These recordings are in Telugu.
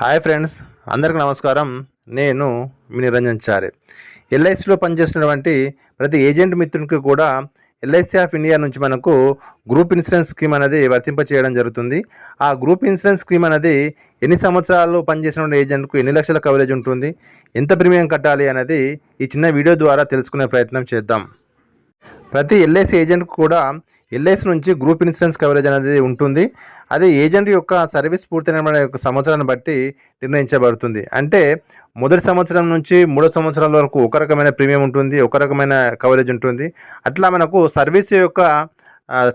హాయ్ ఫ్రెండ్స్ అందరికీ నమస్కారం. నేను మీ నిరంజన్ చారే. ఎల్ఐసిలో పనిచేస్తున్నటువంటి ప్రతి ఏజెంట్ మిత్రునికి కూడా ఎల్ఐసి ఆఫ్ ఇండియా నుంచి మనకు గ్రూప్ ఇన్సూరెన్స్ స్కీమ్ అనేది వర్తింప చేయడం జరుగుతుంది. ఆ గ్రూప్ ఇన్సూరెన్స్ స్కీమ్ అనేది ఎన్ని సంవత్సరాలు పనిచేసిన ఏజెంట్కు ఎన్ని లక్షల కవరేజ్ ఉంటుంది ఎంత ప్రీమియం కట్టాలి అనేది ఈ చిన్న వీడియో ద్వారా తెలుసుకునే ప్రయత్నం చేద్దాం. ప్రతి ఎల్ఐసి ఏజెంట్కు కూడా ఎల్ఐసి నుంచి గ్రూప్ ఇన్సూరెన్స్ కవరేజ్ అనేది ఉంటుంది. అది ఏజెంట్ యొక్క సర్వీస్ పూర్తయిన యొక్క సంవత్సరాన్ని బట్టి నిర్ణయించబడుతుంది. అంటే మొదటి సంవత్సరం నుంచి మూడో సంవత్సరాల వరకు ఒక రకమైన ప్రీమియం ఉంటుంది ఒక రకమైన కవరేజ్ ఉంటుంది. అట్లా మనకు సర్వీస్ యొక్క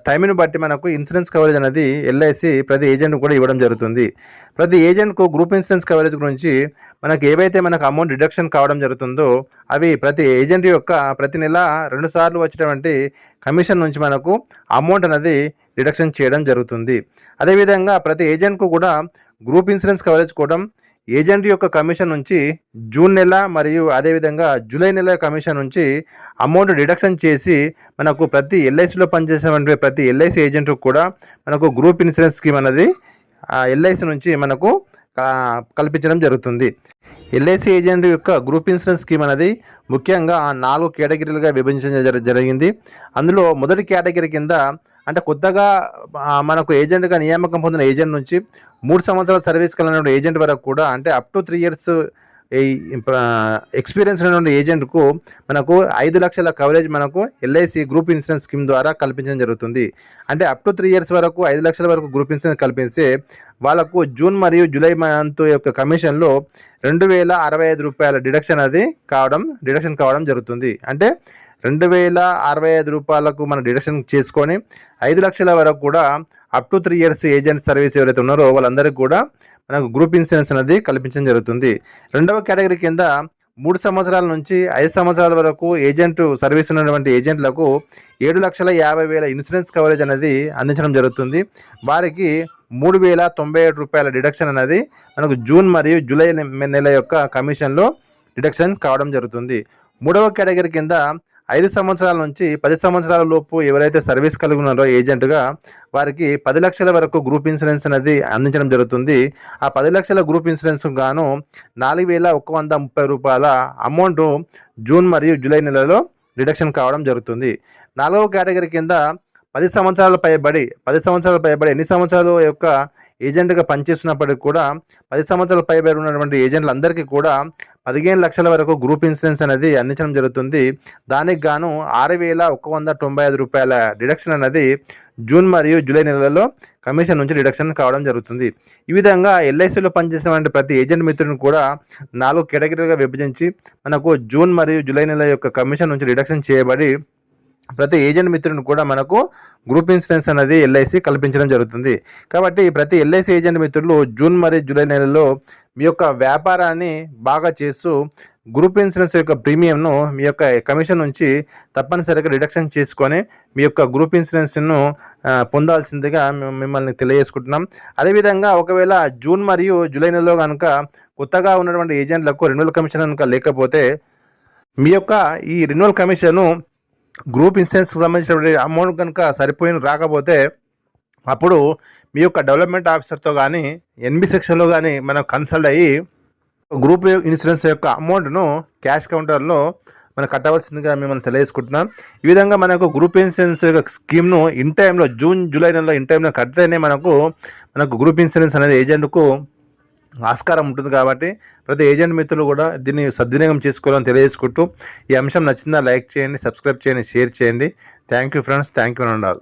టైంని బట్టి మనకు ఇన్సూరెన్స్ కవరేజ్ అనేది ఎల్ఐసి ప్రతి ఏజెంట్ కూడా ఇవ్వడం జరుగుతుంది. ప్రతి ఏజెంట్కు గ్రూప్ ఇన్సూరెన్స్ కవరేజ్ గురించి మనకు ఏవైతే మనకు అమౌంట్ డిడక్షన్ కావడం జరుగుతుందో అవి ప్రతి ఏజెంట్ యొక్క ప్రతి నెల రెండు సార్లు వచ్చేటువంటి కమిషన్ నుంచి మనకు అమౌంట్ అనేది డిడక్షన్ చేయడం జరుగుతుంది. అదేవిధంగా ప్రతి ఏజెంట్కు కూడా గ్రూప్ ఇన్సూరెన్స్ కవరేజ్ కూడా ఏజెంట్ యొక్క కమిషన్ నుంచి జూన్ నెల మరియు అదేవిధంగా జూలై నెల కమిషన్ నుంచి అమౌంట్ డిడక్షన్ చేసి మనకు ప్రతి ఎల్ఐసిలో పనిచేసేటువంటి ప్రతి ఎల్ఐసి ఏజెంట్కి కూడా మనకు గ్రూప్ ఇన్సూరెన్స్ స్కీమ్ అనేది ఎల్ఐసి నుంచి మనకు కల్పించడం జరుగుతుంది. ఎల్ఐసి ఏజెంట్ యొక్క గ్రూప్ ఇన్సూరెన్స్ స్కీమ్ అనేది ముఖ్యంగా నాలుగు కేటగిరీలుగా విభజించడం జరిగింది. అందులో మొదటి కేటగిరీ కింద అంటే కొత్తగా మనకు ఏజెంట్గా నియామకం పొందిన ఏజెంట్ నుంచి మూడు సంవత్సరాల సర్వీస్ కలిగిన ఏజెంట్ వరకు కూడా అంటే up to three years experience ఉన్నటువంటి ఏజెంట్కు మనకు ఐదు లక్షల కవరేజ్ మనకు ఎల్ఐసి గ్రూప్ ఇన్సూరెన్స్ స్కీమ్ ద్వారా కల్పించడం జరుగుతుంది. అంటే అప్ టు త్రీ ఇయర్స్ వరకు ఐదు లక్షల వరకు గ్రూప్ ఇన్సూరెన్స్ కల్పిస్తే వాళ్ళకు జూన్ మరియు జూలై మంత్ యొక్క కమిషన్లో రెండు వేల అరవై ఐదు రూపాయల డిడక్షన్ అది కావడం డిడక్షన్ కావడం జరుగుతుంది. అంటే రెండు వేల అరవై ఐదు రూపాయలకు మనం డిడక్షన్ చేసుకొని ఐదు లక్షల వరకు కూడా up to three years agent service ఎవరైతే ఉన్నారో వాళ్ళందరికీ కూడా మనకు గ్రూప్ ఇన్సూరెన్స్ అనేది కల్పించడం జరుగుతుంది. రెండవ కేటగిరీ కింద మూడు సంవత్సరాల నుంచి ఐదు సంవత్సరాల వరకు ఏజెంట్ సర్వీస్ ఉన్నటువంటి ఏజెంట్లకు ఏడు లక్షల యాభై వేల ఇన్సూరెన్స్ కవరేజ్ అనేది అందించడం జరుగుతుంది. వారికి మూడు వేల తొంభై ఏడు రూపాయల డిడక్షన్ అనేది మనకు జూన్ మరియు జూలై నెల యొక్క కమిషన్లో డిడక్షన్ కావడం జరుగుతుంది. మూడవ కేటగిరీ కింద ఐదు సంవత్సరాల నుంచి పది సంవత్సరాల లోపు ఎవరైతే సర్వీస్ కలిగి ఉన్నారో ఏజెంట్గా వారికి పది లక్షల వరకు గ్రూప్ ఇన్సూరెన్స్ అనేది అందించడం జరుగుతుంది. ఆ పది లక్షల గ్రూప్ ఇన్సూరెన్స్ గాను నాలుగు వేల ఒక వంద ముప్పై రూపాయల అమౌంట్ జూన్ మరియు జూలై నెలలో డిడక్షన్ కావడం జరుగుతుంది. నాలుగవ కేటగిరీ కింద పది సంవత్సరాల పైబడి పది సంవత్సరాల పైబడి ఎన్ని సంవత్సరాల యొక్క ఏజెంట్గా పనిచేస్తున్నప్పటికీ కూడా పది సంవత్సరాల పైబడి ఉన్నటువంటి ఏజెంట్లందరికీ కూడా పదిహేను లక్షల వరకు గ్రూప్ ఇన్సూరెన్స్ అనేది అందించడం జరుగుతుంది. దానికి గాను ఆరు వేల ఒక వంద తొంభై ఐదు రూపాయల డిడక్షన్ అనేది జూన్ మరియు జూలై నెలలలో కమిషన్ నుంచి డిడక్షన్ కావడం జరుగుతుంది. ఈ విధంగా ఎల్ఐసిలో పనిచేసినటువంటి ప్రతి ఏజెంట్ మిత్రుని కూడా నాలుగు కేటగిరీలుగా విభజించి మనకు జూన్ మరియు జూలై నెల యొక్క కమిషన్ నుంచి డిడక్షన్ చేయబడి ప్రతి ఏజెంట్ మిత్రుని కూడా మనకు గ్రూప్ ఇన్సూరెన్స్ అనేది ఎల్ఐసి కల్పించడం జరుగుతుంది. కాబట్టి ప్రతి ఎల్ఐసి ఏజెంట్ మిత్రులు జూన్ మరియు జూలై నెలలో మీ యొక్క వ్యాపారాన్ని బాగా చేస్తూ గ్రూప్ ఇన్సూరెన్స్ యొక్క ప్రీమియంను మీ యొక్క కమిషన్ నుంచి తప్పనిసరిగా రిడక్షన్ చేసుకొని మీ యొక్క గ్రూప్ ఇన్సూరెన్స్ను పొందాల్సిందిగా మిమ్మల్ని తెలియజేసుకుంటున్నాం. అదేవిధంగా ఒకవేళ జూన్ మరియు జూలై నెలలో కనుక కొత్తగా ఉన్నటువంటి ఏజెంట్లకు రెన్యువల్ కమిషన్ కనుక లేకపోతే మీ యొక్క ఈ రెన్యువల్ కమిషన్ గ్రూప్ ఇన్సూరెన్స్కి సంబంధించిన అమౌంట్ కనుక సరిపోయిన రాకపోతే అప్పుడు మీ యొక్క డెవలప్మెంట్ ఆఫీసర్తో కానీ ఎన్బి సెక్షన్లో కానీ మనం కన్సల్ట్ అయ్యి గ్రూప్ ఇన్సూరెన్స్ యొక్క అమౌంట్ను క్యాష్ కౌంటర్లో మనం కట్టవలసిందిగా మిమ్మల్ని తెలియజేసుకుంటున్నాం. ఈ విధంగా మనకు గ్రూప్ ఇన్సూరెన్స్ యొక్క స్కీమ్ను ఇన్ టైంలో జూన్ జూలై నెలలో ఇన్ టైంలో కడితేనే మనకు మనకు గ్రూప్ ఇన్సూరెన్స్ అనేది ఏజెంట్కు ఆస్కారం ఉంటుంది కాబట్టి ప్రతి ఏజెంట్ మిత్రులు కూడా దీన్ని సద్వినియోగం చేసుకోవాలని తెలియజేసుకుంటూ ఈ అంశం నచ్చిందా లైక్ చేయండి సబ్స్క్రైబ్ చేయండి షేర్ చేయండి. Thank you friends thank you and all